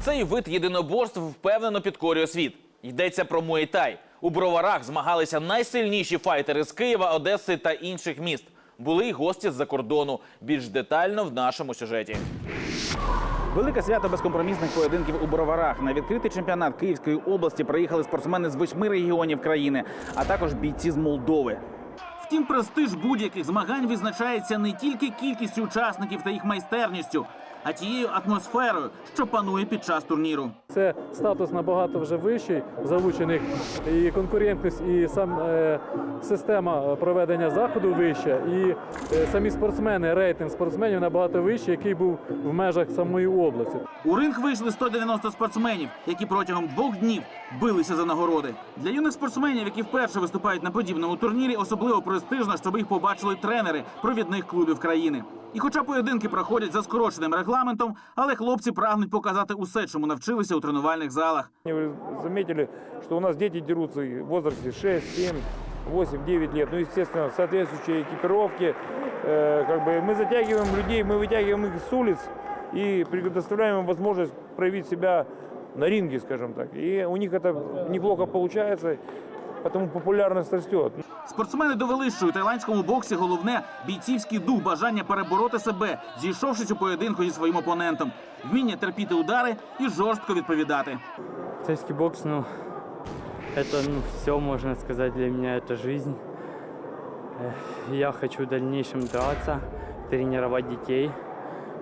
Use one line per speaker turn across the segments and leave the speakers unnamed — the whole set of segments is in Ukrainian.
Цей вид єдиноборств впевнено підкорює світ. Йдеться про муейтай. У броварах змагалися найсильніші файтери з Києва, Одеси та інших міст. Були й гості з-за кордону. Більш детально в нашому сюжеті. Велике свято безкомпромісних поєдинків у Броварах. На відкритий чемпіонат Київської області приїхали спортсмени з восьми регіонів країни, а також бійці з Молдови. Втім, престиж будь-яких змагань відзначається не тільки кількістю учасників та їх майстерністю, а тією атмосферою, що панує під час турніру.
Це статус набагато вже вищий залучених і конкурентність, і сам е, система проведення заходу вища, і е, самі спортсмени, рейтинг спортсменів набагато вищий, який був в межах самої області.
У ринг вийшли 190 спортсменів, які протягом двох днів билися за нагороди. Для юних спортсменів, які вперше виступають на подібному турнірі, особливо престижно, щоб їх побачили тренери провідних клубів країни. І хоча поєдинки проходять за скороченим регламентом, але хлопці прагнуть показати усе, чому навчилися у тренувальних залах.
Вы заметили, что у нас дети дерутся в возрасте 6, 7, 8, 9 лет. Ну, естественно, соответствующие экипировки. Э, как бы мы затягиваем людей, мы вытягиваем их с улиц и предоставляем им возможность проявить себя на ринге, скажем так. И у них это неплохо получается, потому популярность растет.
Спортсмени довели, що у тайландському боксі головне бійцівський дух, бажання перебороти себе, зійшовшись у поєдинку зі своїм опонентом, вміння терпіти удари і жорстко відповідати.
Тайский бокс, ну, это ну, все, можно сказать, для меня это жизнь. Э, Я хочу в дальнейшем драться, тренировать детей,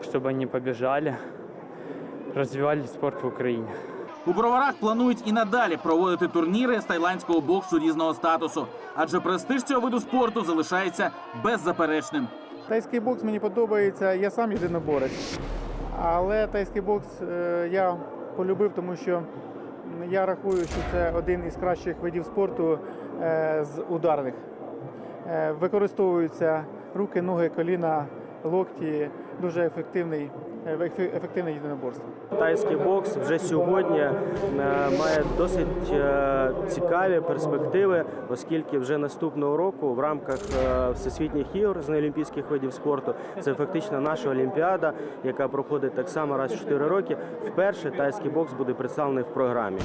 чтобы они побежали, развивали спорт в Украине.
У броварах планують і надалі проводити турніри з тайландського боксу різного статусу, адже престиж цього виду спорту залишається беззаперечним.
Тайський бокс мені подобається, я сам єдиноборець. Але тайський бокс е, я полюбив, тому що я рахую, що це один із кращих видів спорту е, з ударних. Е, Використовуються руки, ноги, коліна, локті. Дуже ефективний, е, ефективне єдиноборство.
Тайський бокс вже сьогодні е, має досить е, цікаві перспективи, оскільки вже наступного року в рамках всесвітніх ігор з неолімпійських видів спорту це фактично наша олімпіада, яка проходить так само раз в 4 роки. Вперше тайський бокс буде представлений в програмі.